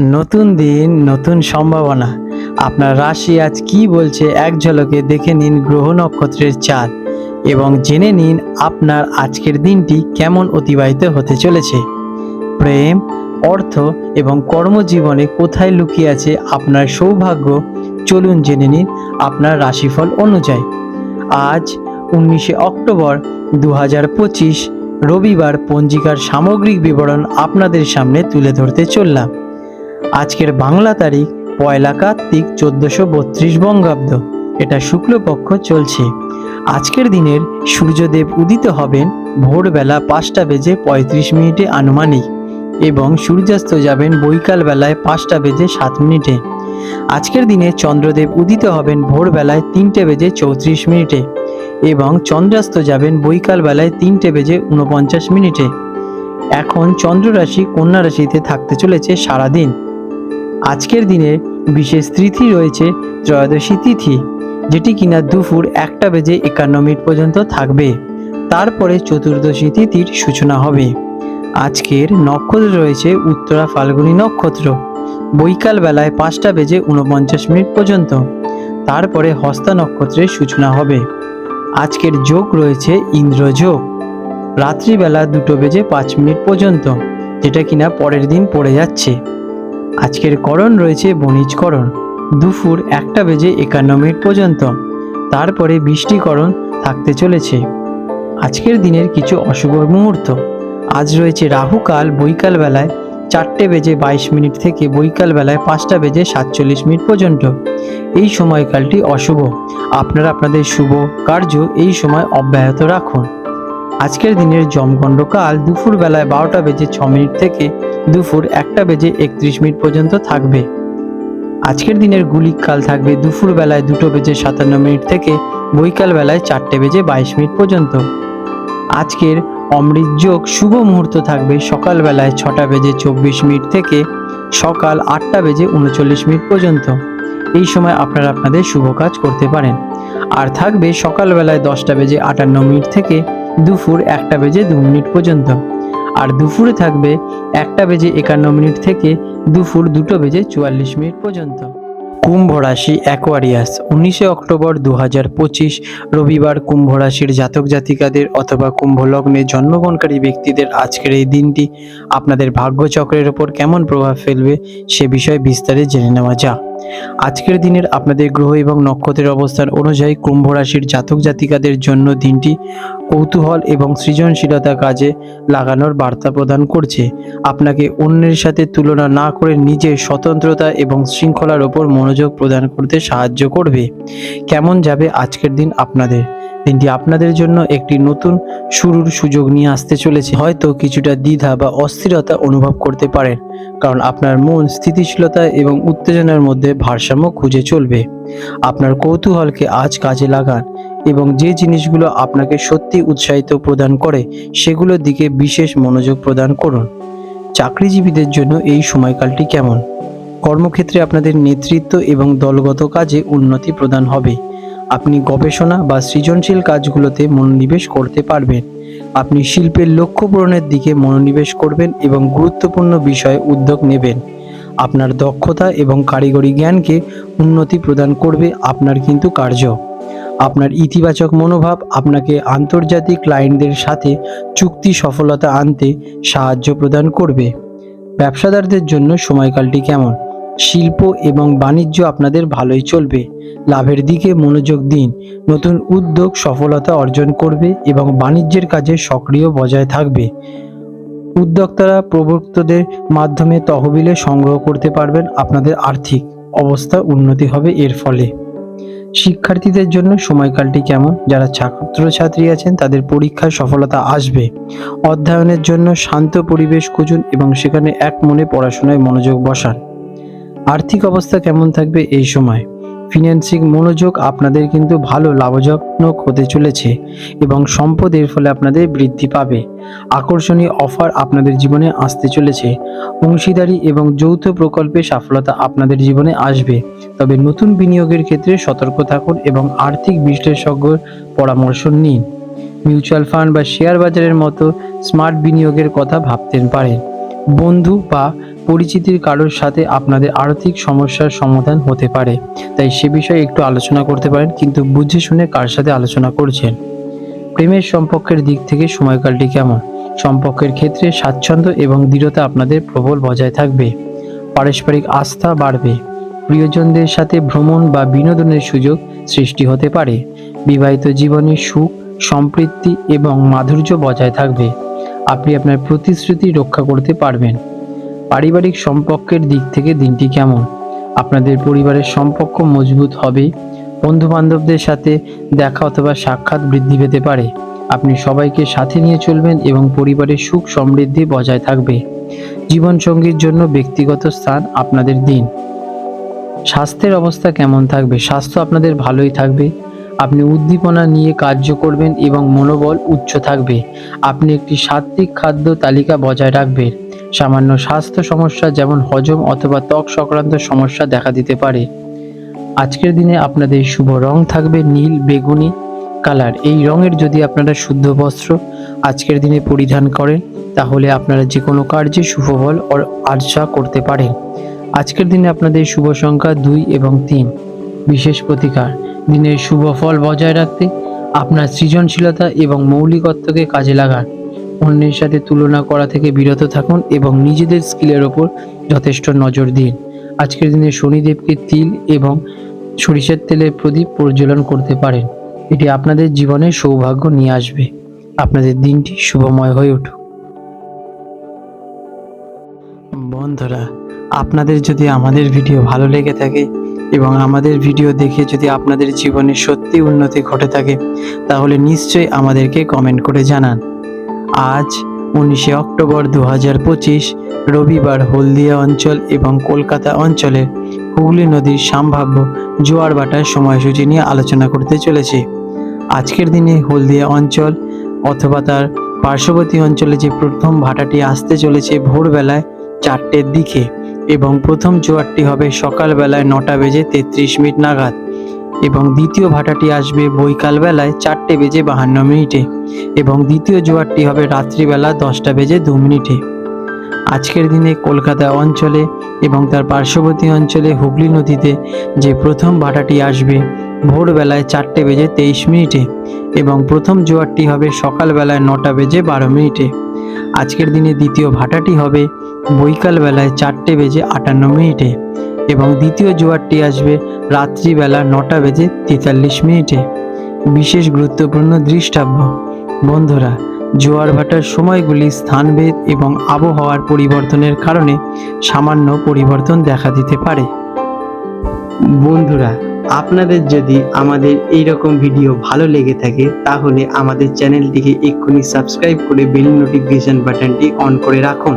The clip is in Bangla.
নতুন দিন, নতুন সম্ভাবনা। আপনার রাশি আজ কি বলছে এক ঝলকে দেখে নিন গ্রহ নক্ষত্রের চাঁদ এবং জেনে নিন আপনার আজকের দিনটি কেমন অতিবাহিত হতে চলেছে। প্রেম, অর্থ এবং কর্মজীবনে কোথায় লুকিয়ে আছে আপনার সৌভাগ্য? চলুন জেনে নিন আপনার রাশিফল অনুযায়ী। আজ উনিশে অক্টোবর দু হাজার পঁচিশ, রবিবার পঞ্জিকার সামগ্রিক বিবরণ আপনাদের সামনে তুলে ধরতে চললাম। আজকের বাংলা তারিখ পয়লা কার্তিক চোদ্দশো বত্রিশ বঙ্গাব্দ। এটা শুক্লপক্ষ চলছে। আজকের দিনের সূর্যদেব উদিত হবেন ভোরবেলা পাঁচটা বেজে পঁয়ত্রিশ মিনিটে আনুমানিক এবং সূর্যাস্ত যাবেন বৈকাল বেলায় পাঁচটা বেজে সাত মিনিটে। আজকের দিনে চন্দ্রদেব উদিত হবেন ভোরবেলায় তিনটে বেজে চৌত্রিশ মিনিটে এবং চন্দ্রাস্ত যাবেন বৈকাল বেলায় তিনটে বেজে উনপঞ্চাশ মিনিটে। এখন চন্দ্র রাশি কন্যা রাশিতে থাকতে চলেছে সারাদিন। আজকের দিনে বিশেষ তিথি রয়েছে ত্রয়োদশী তিথি, যেটি কিনা দুপুর একটা বেজে একান্ন মিনিট পর্যন্ত থাকবে। তারপরে চতুর্দশী তিথির সূচনা হবে। আজকের নক্ষত্র রয়েছে উত্তরা ফাল্গুনী নক্ষত্র। বৈকাল বেলায় পাঁচটা বেজে উনপঞ্চাশ মিনিট পর্যন্ত। তারপরে হস্তা নক্ষত্রের সূচনা হবে। আজকের যোগ রয়েছে ইন্দ্রযোগ রাত্রিবেলা দুটো বেজে পাঁচ মিনিট পর্যন্ত, যেটা কিনা পরের দিন পড়ে যাচ্ছে। আজকের করণ রয়েছে বণিজকরণ দুপুর একটা বেজে একান্ন মিনিট পর্যন্ত। তারপরে বৃষ্টিকরণ থাকতে চলেছে। আজকের দিনের কিছু অশুভ মুহূর্ত। আজ রয়েছে রাহুকাল বৈকাল বেলায় চারটে বেজে বাইশ মিনিট থেকে বৈকাল বেলায় পাঁচটা বেজে সাতচল্লিশ মিনিট পর্যন্ত। এই সময়কালটি অশুভ। আপনারা আপনাদের শুভ কার্য এই সময় অব্যাহত রাখুন। আজকের দিনের জমগণ্ড কাল দুপুর বেলায় বারোটা বেজে ছ মিনিট থেকে দুপুর একটা বেজে একত্রিশ মিনিট পর্যন্ত থাকবে। আজকের দিনের গুলিক কাল থাকবে দুপুর বেলায় দুটো বেজে সাতান্ন মিনিট থেকে বৈকাল বেলায় চারটে বেজে বাইশ মিনিট পর্যন্ত। আজকের অমৃত যোগ শুভ মুহূর্ত থাকবে সকাল বেলায় ছটা বেজে চব্বিশ মিনিট থেকে সকাল আটটা বেজে উনচল্লিশ মিনিট পর্যন্ত। এই সময় আপনারা আপনাদের শুভ কাজ করতে পারেন। আর থাকবে সকালবেলায় দশটা বেজে আটান্ন মিনিট থেকে দুপুর একটা বেজে দু মিনিট পর্যন্ত। আর দুপুরে থাকবে একটা বেজে একান্ন মিনিট থেকে দুপুর দুটো বেজে চুয়াল্লিশ মিনিট পর্যন্ত। কুম্ভ রাশি অ্যাকোয়ারিয়াস উনিশে অক্টোবর দু পঁচিশ, রবিবার কুম্ভ রাশির জাতক জাতিকাদের অথবা কুম্ভ লগ্নে জন্মগ্রহণকারী ব্যক্তিদের আজকের এই দিনটি আপনাদের ভাগ্যচক্রের ওপর কেমন প্রভাব ফেলবে সে বিষয়ে বিস্তারে জেনে নেওয়া যাক। আজকের দিনের আপনাদের গ্রহ এবং নক্ষত্রের অবস্থান অনুযায়ী কুম্ভ রাশির জাতক জাতিকাদের জন্য দিনটি কৌতূহল এবং সৃজনশীলতা কাজে লাগানোর বার্তা প্রদান করছে। আপনাকে অন্যের সাথে তুলনা না করে নিজের স্বতন্ত্রতা এবং শৃঙ্খলার ওপর মনোযোগ প্রদান করতে সাহায্য করবে। কেমন যাবে আজকের দিন আপনাদের? দিনটি আপনাদের জন্য একটি নতুন শুরুর সুযোগ নিয়ে আসতে চলেছে। হয়তো কিছুটা দ্বিধা বা অস্থিরতা অনুভব করতে পারেন, কারণ আপনার মন স্থিতিশীলতা এবং উত্তেজনার মধ্যে ভারসাম্য খুঁজে চলবে। আপনার কৌতূহলকে আজ কাজে লাগান এবং যে জিনিসগুলো আপনাকে সত্যি উৎসাহিত প্রদান করে, সেগুলোর দিকে বিশেষ মনোযোগ প্রদান করুন। চাকরিজীবীদের জন্য এই সময়কালটি কেমন? কর্মক্ষেত্রে আপনাদের নেতৃত্ব এবং দলগত কাজে উন্নতি প্রদান হবে। আপনি গবেষণা বা সৃজনশীল কাজগুলোতে মনোনিবেশ করতে পারবেন। আপনি শিল্পের লক্ষ্য পূরণের দিকে মনোনিবেশ করবেন এবং গুরুত্বপূর্ণ বিষয়ে উদ্যোগ নেবেন। আপনার দক্ষতা এবং কারিগরি জ্ঞানকে উন্নতি প্রদান করবে আপনার কিন্তু কার্য। আপনার ইতিবাচক মনোভাব আপনাকে আন্তর্জাতিক ক্লায়েন্টদের সাথে চুক্তি সফলতা আনতে সাহায্য প্রদান করবে। ব্যবসাদারদের জন্য সময়কালটি কেমন? শিল্প এবং বাণিজ্য আপনাদের ভালোই চলবে। লাভের দিকে মনোযোগ দিন। নতুন উদ্যোগ সফলতা অর্জন করবে এবং বাণিজ্যের কাজে সক্রিয় বজায় থাকবে। উদ্যোক্তারা প্রবক্তদের মাধ্যমে তহবিলে সংগ্রহ করতে পারবেন আপনাদের আর্থিক অবস্থা উন্নতি হবে এর ফলে। শিক্ষার্থীদের জন্য সময়কালটি কেমন? যারা ছাত্রছাত্রী আছেন, তাদের পরীক্ষায় সফলতা আসবে। অধ্যয়নের জন্য শান্ত পরিবেশ খুঁজুন এবং সেখানে এক মনে পড়াশোনায় মনোযোগ বসান। আর্থিক অবস্থা কেমন থাকবে এই সময়? ফিন্যান্সিং মনোযোগ আপনাদের কিন্তু ভালো লাভজনক হতে চলেছে এবং সম্পদের ফলে আপনাদের বৃদ্ধি পাবে। আকর্ষণীয় অফার আপনাদের জীবনে আসতে চলেছে। অংশীদারি এবং যৌথ প্রকল্পে সফলতা আপনাদের জীবনে আসবে। তবে নতুন বিনিয়োগের ক্ষেত্রে সতর্ক থাকুন এবং আর্থিক বিশ্লেষজ্ঞর পরামর্শ নিন। মিউচুয়াল ফান্ড বা শেয়ার বাজারের মতো স্মার্ট বিনিয়োগের কথা ভাবতে পারেন। বন্ধু বা পরিচিতির কারোর সাথে আপনাদের আর্থিক সমস্যার সমাধান হতে পারে। তাই সে বিষয়ে একটু আলোচনা করতে পারেন, কিন্তু বুঝে শুনে কার সাথে আলোচনা করছেন? প্রেমের সম্পর্কের দিক থেকে সময়কালটি কেমন? সম্পর্কের ক্ষেত্রে স্বাচ্ছন্দ্য এবং দৃঢ়তা আপনাদের প্রবল বজায় থাকবে। পারস্পরিক আস্থা বাড়বে। প্রিয়জনদের সাথে ভ্রমণ বা বিনোদনের সুযোগ সৃষ্টি হতে পারে। বিবাহিত জীবনে সুখ সম্পৃক্তি এবং মাধুর্য বজায় থাকবে। আপনি আপনার প্রতিশ্রুতি রক্ষা করতে পারবেন। পারিবারিক সম্পর্কের দিক থেকে দিনটি কেমন? আপনাদের পরিবারের সম্পর্ক মজবুত হবে? বন্ধু বান্ধবদের সাথে দেখা অথবা সাক্ষাৎ বৃদ্ধি পেতে পারে? আপনি সবাইকে সাথে নিয়ে চলবেন এবং পরিবারের সুখ সমৃদ্ধি বজায় থাকবে। জীবনসঙ্গীর জন্য ব্যক্তিগত স্থান আপনাদের দিন। স্বাস্থ্যের অবস্থা কেমন থাকবে? স্বাস্থ্য আপনাদের ভালোই থাকবে। আপনি উদ্দীপনা নিয়ে কার্য করবেন এবং মনোবল উচ্চ থাকবে। আপনি একটি সাত্ত্বিক খাদ্য তালিকা বজায় রাখবেন। সামান্য স্বাস্থ্য সমস্যা যেমন হজম অথবা ত্বক সংক্রান্ত সমস্যা দেখা দিতে পারে। আজকের দিনে আপনাদের শুভ রং থাকবে নীল, বেগুনি কালার। এই রঙের যদি আপনারা শুদ্ধ বস্ত্র আজকের দিনে পরিধান করেন, তাহলে আপনারা যে কোনো কার্যে শুভ ফল আশা করতে পারেন। আজকের দিনে আপনাদের শুভ সংখ্যা দুই এবং তিন। বিশেষ প্রতিকার, দিনের শুভ ফল বজায় রাখতে আপনার সৃজনশীলতা এবং মৌলিকত্বকে কাজে লাগান। অন্যের সাথে তুলনা করা থেকে বিরত থাকুন এবং নিজেদের স্কিলের ওপর যথেষ্ট নজর দিন। আজকের দিনে শনিদেবকে তিল এবং সরিষার তেলের প্রদীপ প্রজ্বলন করতে পারেন। এটি আপনাদের জীবনে সৌভাগ্য নিয়ে আসবে। আপনাদের দিনটি শুভময় হয়ে উঠুক। বন্ধুরা, আপনাদের যদি আমাদের ভিডিও ভালো লেগে থাকে এবং আমাদের ভিডিও দেখে যদি আপনাদের জীবনে সত্যি উন্নতি ঘটে থাকে, তাহলে নিশ্চয়ই আমাদেরকে কমেন্ট করে জানান। আজ উনিশে অক্টোবর দু হাজার পঁচিশ রবিবার হলদিয়া অঞ্চল এবং কলকাতা অঞ্চলে হুগলি নদীর সম্ভাব্য জোয়ার ভাটার সময়সূচি নিয়ে আলোচনা করতে চলেছে। আজকের দিনে হলদিয়া অঞ্চল অথবা তার পার্শ্ববর্তী অঞ্চলে যে প্রথম ভাটাটি আসতে চলেছে ভোরবেলায় চারটের দিকে এবং প্রথম জোয়ারটি হবে সকালবেলায় নটা বেজে তেত্রিশ মিনিট নাগাদ। এবং দ্বিতীয় ভাটাটি আসবে বৈকালবেলায় চারটে বেজে বাহান্ন মিনিটে এবং দ্বিতীয় জোয়ারটি হবে রাত্রিবেলা দশটা বেজে দু মিনিটে। আজকের দিনে কলকাতা অঞ্চলে এবং তার পার্শ্ববর্তী অঞ্চলে হুগলি নদীতে যে প্রথম ভাটাটি আসবে ভোরবেলায় চারটে বেজে তেইশ মিনিটে এবং প্রথম জোয়ারটি হবে সকালবেলায় নটা বেজে বারো মিনিটে। আজকের দিনে দ্বিতীয় ভাটাটি হবে বৈকালবেলায় চারটে বেজে আটান্ন মিনিটে এবং দ্বিতীয় জোয়ারটি আসবে রাত্রিবেলা নটা বেজে তেতাল্লিশ মিনিটে। বিশেষ গুরুত্বপূর্ণ দৃষ্টাব্য। বন্ধুরা, জোয়ার ভাটার সময়গুলি স্থানভেদ এবং আবহাওয়ার পরিবর্তনের কারণে সামান্য পরিবর্তন দেখা দিতে পারে। বন্ধুরা, আপনাদের যদি আমাদের এই রকম ভিডিও ভালো লেগে থাকে, তাহলে আমাদের চ্যানেলটিকে এক্ষুনি সাবস্ক্রাইব করে বেল নোটিফিকেশন বাটনটি অন করে রাখুন।